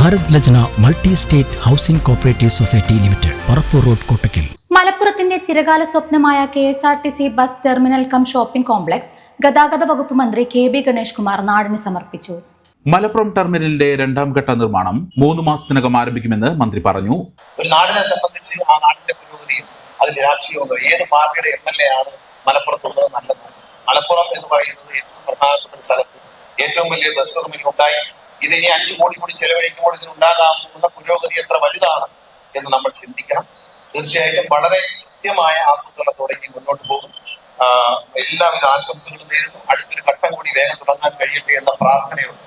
Bharat Lajna multi state housing cooperative society limited Parappur road Kottakkal. മലപ്പുറത്തിന്റെ ചിരകാല സ്വപ്നമായ K S R T C bus terminal cum shopping complex ഗതാഗത വകുപ്പ് മന്ത്രി K B Ganesh Kumar നാടിന് സമർപ്പിച്ചു. മലപ്പുറം ടെർമിനലിന്റെ രണ്ടാം ഘട്ട നിർമ്മാണം മൂന്ന് മാസത്തിനകം ആരംഭിക്കുമെന്ന് മന്ത്രി പറഞ്ഞു. ഒരു നാടിനെ സംബന്ധിച്ച് ആ നാടിന്റെ പുരോഗതിയും അതിൽ രാഷ്ട്രീയമുണ്ടോ ഏത് പാർട്ടിയുടെ എം എൽ എ ആണ് മലപ്പുറത്തുള്ളത് നല്ലത്? മലപ്പുറം എന്ന് പറയുന്നത് ഏറ്റവും പ്രധാനപ്പെട്ട ഒരു സ്ഥലത്ത് ഏറ്റവും വലിയ ബസ് ടെർമിനൽ ഉണ്ടായി. ഇത് ഇനി അഞ്ചു കോടി കൂടി ചെലവഴിക്കുമ്പോൾ ഇതിനുണ്ടാകാവുന്ന പുരോഗതി എത്ര വലുതാണ് എന്ന് നമ്മൾ ചിന്തിക്കണം. തീർച്ചയായിട്ടും വളരെ കൃത്യമായ ആസൂത്രണത്തോടെ തുടങ്ങി മുന്നോട്ട് പോകും. എല്ലാവിധ ആശംസകളും നേരിടും അടുത്തൊരു ഘട്ടം കൂടി വേഗം തുടങ്ങാൻ കഴിയട്ടെ എന്ന പ്രാർത്ഥനയുണ്ട്.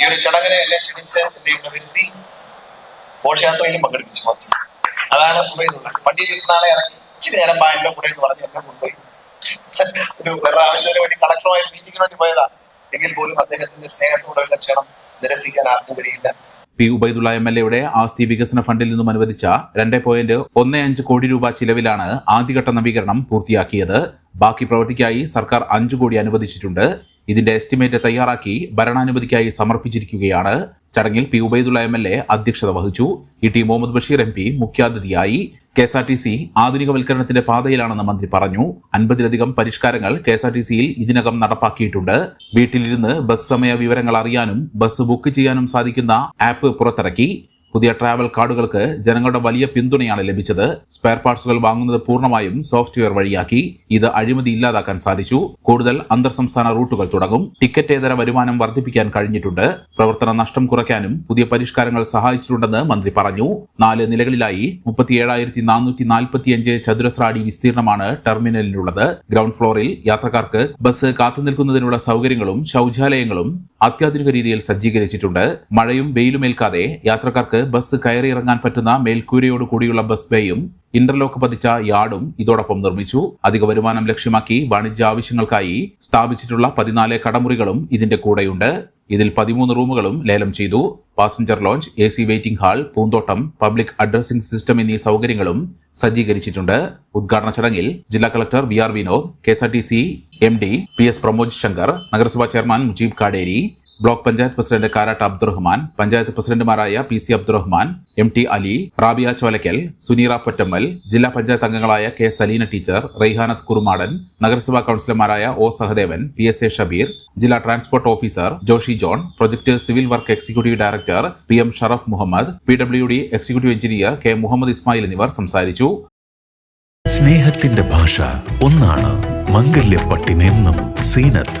ഈ ഒരു ചടങ്ങിനെ എല്ലാം ക്ഷണിച്ച് എന്റെ ഇവിടെ വരുത്തി ഘോഷയാത്രയിലും പങ്കെടുപ്പിച്ചു. മറിച്ചു അതാണ് ഉപയോഗിക്കുന്നത് വണ്ടിയിൽ ഇരുന്നാളെ ഇച്ചിരി നേരം ബാങ്കിന്റെ കൂടെ എന്ന് പറഞ്ഞ് എന്നെ കൊണ്ടുപോയി. ഒരു വേറെ ആവശ്യത്തിന് വേണ്ടി കളക്ടറുമായി മീറ്റിംഗിന് വേണ്ടി പോയതാണ് എങ്കിൽ പോലും അദ്ദേഹത്തിന്റെ സ്നേഹത്തോടെ ക്ഷണം നിരസിക്കാൻ ആർക്കും കഴിയില്ല. പി ഉബൈദുള്ള എം എൽ എയുടെ ആസ്തി വികസന ഫണ്ടിൽ നിന്നും അനുവദിച്ച രണ്ട് പോയിന്റ് ഒന്ന് അഞ്ച് കോടി രൂപ ചിലവിലാണ് ആദ്യഘട്ട നവീകരണം പൂർത്തിയാക്കിയത്. ബാക്കി പ്രവൃത്തിക്കായി സർക്കാർ അഞ്ചു കോടി അനുവദിച്ചിട്ടുണ്ട്. ഇതിന്റെ എസ്റ്റിമേറ്റ് തയ്യാറാക്കി ഭരണാനുമതിക്കായി സമർപ്പിച്ചിരിക്കുകയാണ്. ചടങ്ങിൽ P Ubaidulla M L A അധ്യക്ഷത വഹിച്ചു. E T Muhammad Basheer M P മുഖ്യാതിഥിയായി. K S R T C ആധുനികവൽക്കരണത്തിന്റെ പാതയിലാണെന്ന് മന്ത്രി പറഞ്ഞു. അൻപതിലധികം പരിഷ്കാരങ്ങൾ കെ എസ് ആർ ടി സിയിൽ ഇതിനകം നടപ്പാക്കിയിട്ടുണ്ട്. വീട്ടിലിരുന്ന് ബസ് സമയ വിവരങ്ങൾ അറിയാനും ബസ് ബുക്ക് ചെയ്യാനും സാധിക്കുന്ന ആപ്പ് പുറത്തിറക്കി. പുതിയ ട്രാവൽ കാർഡുകൾക്ക് ജനങ്ങളുടെ വലിയ പിന്തുണയാണ് ലഭിച്ചത്. സ്പെയർ പാർട്സുകൾ വാങ്ങുന്നത് പൂർണമായും സോഫ്റ്റ്വെയർ വഴിയാക്കി. ഇത് അഴിമതി ഇല്ലാതാക്കാൻ സാധിച്ചു. കൂടുതൽ അന്തർ സംസ്ഥാന റൂട്ടുകൾ തുടങ്ങും. ടിക്കറ്റേതര വരുമാനം വർദ്ധിപ്പിക്കാൻ കഴിഞ്ഞിട്ടുണ്ട്. പ്രവർത്തന നഷ്ടം കുറയ്ക്കാനും പുതിയ പരിഷ്കാരങ്ങൾ സഹായിച്ചിട്ടുണ്ടെന്ന് മന്ത്രി പറഞ്ഞു. നാല് നിലകളിലായി മുപ്പത്തിയേഴായിരത്തി നാനൂറ്റി നാൽപ്പത്തിയഞ്ച് ചതുരശ്ര അടി വിസ്തീർണമാണ് ടെർമിനലിലുള്ളത്. ഗ്രൗണ്ട് ഫ്ലോറിൽ യാത്രക്കാർക്ക് ബസ് കാത്തുനിൽക്കുന്നതിനുള്ള സൗകര്യങ്ങളും ശൗചാലയങ്ങളും അത്യാധുനിക രീതിയിൽ സജ്ജീകരിച്ചിട്ടുണ്ട്. മഴയും വെയിലുമേൽക്കാതെ യാത്രക്കാർക്ക് ബസ് കയറിയിറങ്ങാൻ പറ്റുന്ന മേൽക്കൂരയോട് കൂടിയുള്ള ബസ് ബേയും ഇന്റർലോക്ക് പതിച്ച യാർഡും ഇതോടൊപ്പം നിർമ്മിച്ചു. അധിക വരുമാനം ലക്ഷ്യമാക്കി വാണിജ്യ ആവശ്യങ്ങൾക്കായി സ്ഥാപിച്ചിട്ടുള്ള പതിനാല് കടമുറികളും ഇതിന്റെ കൂടെയുണ്ട്. ഇതിൽ പതിമൂന്ന് റൂമുകളും ലേലം ചെയ്തു. Passenger lounge A C waiting hall പൂന്തോട്ടം പബ്ലിക് അഡ്രസ്സിംഗ് സിസ്റ്റം എന്നീ സൗകര്യങ്ങളും സജ്ജീകരിച്ചിട്ടുണ്ട്. ഉദ്ഘാടന ചടങ്ങിൽ ജില്ലാ collector V R Vinod K S R T C M D P S Pramod Shankar നഗരസഭാ chairman Mujeeb Kaderi block panchayat president Karat Abdurahman panchayat പ്രസിഡന്റുമാരായ P C Abdurahman M T Ali Rabiya Cholakkal Suneera Pottammal ജില്ലാ പഞ്ചായത്ത് അംഗങ്ങളായ K Saleena teacher Raihanath Kurumadan നഗരസഭാ കൌൺസിലർമാരായ O Sahadevan P S A Shabeer ജില്ലാ transport officer Joshi John project civil work executive director P M Sharaf Muhammad P W D executive engineer K Muhammad Ismail എന്നിവർ സംസാരിച്ചു. സ്നേഹത്തിന്റെ ഭാഷ ഒന്നാണ് മംഗല്യപ്പട്ടിനെന്നും Zeenath.